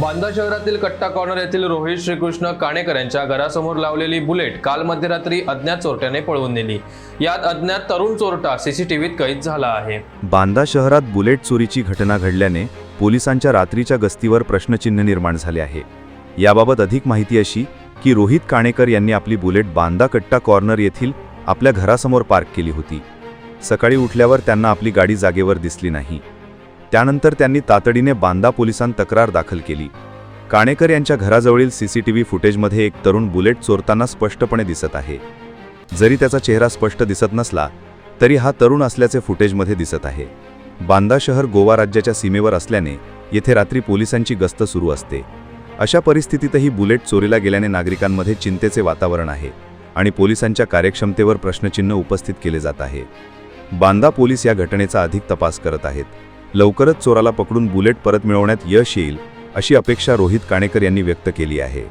बांदा शहरातील कट्टा कॉर्नर येथील रोहित श्रीकृष्ण काणेकर यांच्या घरासमोर लावलेली बुलेट काल मध्यरात्री अज्ञात चोरट्याने पळवून नेली. यात अज्ञात तरुण चोरटा सीसीटीव्हीत कैद झाला आहे. बांदा शहरात बुलेट चोरीची घटना घडल्याने पोलिसांच्या रात्रीच्या गस्तीवर प्रश्नचिन्ह निर्माण झाले आहे. याबाबत अधिक माहिती अशी की रोहित काणेकर यांनी आपली बुलेट बांदा कट्टा कॉर्नर येथील आपल्या घरासमोर पार्क केली होती. सकाळी उठल्यावर त्यांना आपली गाडी जागेवर दिसली नाही. त्यानंतर त्यांनी तातडीने बांदा पोलिसांत तक्रार दाखल केली. काणेकर यांच्या घराजवळील सीसीटीव्ही फुटेजमध्ये एक तरुण बुलेट चोरताना स्पष्टपणे दिसत आहे. जरी त्याचा चेहरा स्पष्ट दिसत नसला तरी हा तरुण असल्याचे फुटेजमध्ये दिसत आहे. बांदा शहर गोवा राज्याच्या सीमेवर असल्याने येथे रात्री पोलिसांची गस्त सुरू असते. अशा परिस्थितीतही बुलेट चोरीला गेल्याने नागरिकांमध्ये चिंतेचे वातावरण आहे आणि पोलिसांच्या कार्यक्षमतेवर प्रश्नचिन्ह उपस्थित केले जात आहे. बांदा पोलीस या घटनेचा अधिक तपास करत आहेत. लवकरच चोराला पकडून बुलेट परत मिळवण्यात यश येईल अशी अपेक्षा रोहित काणेकर यांनी व्यक्त केली आहे.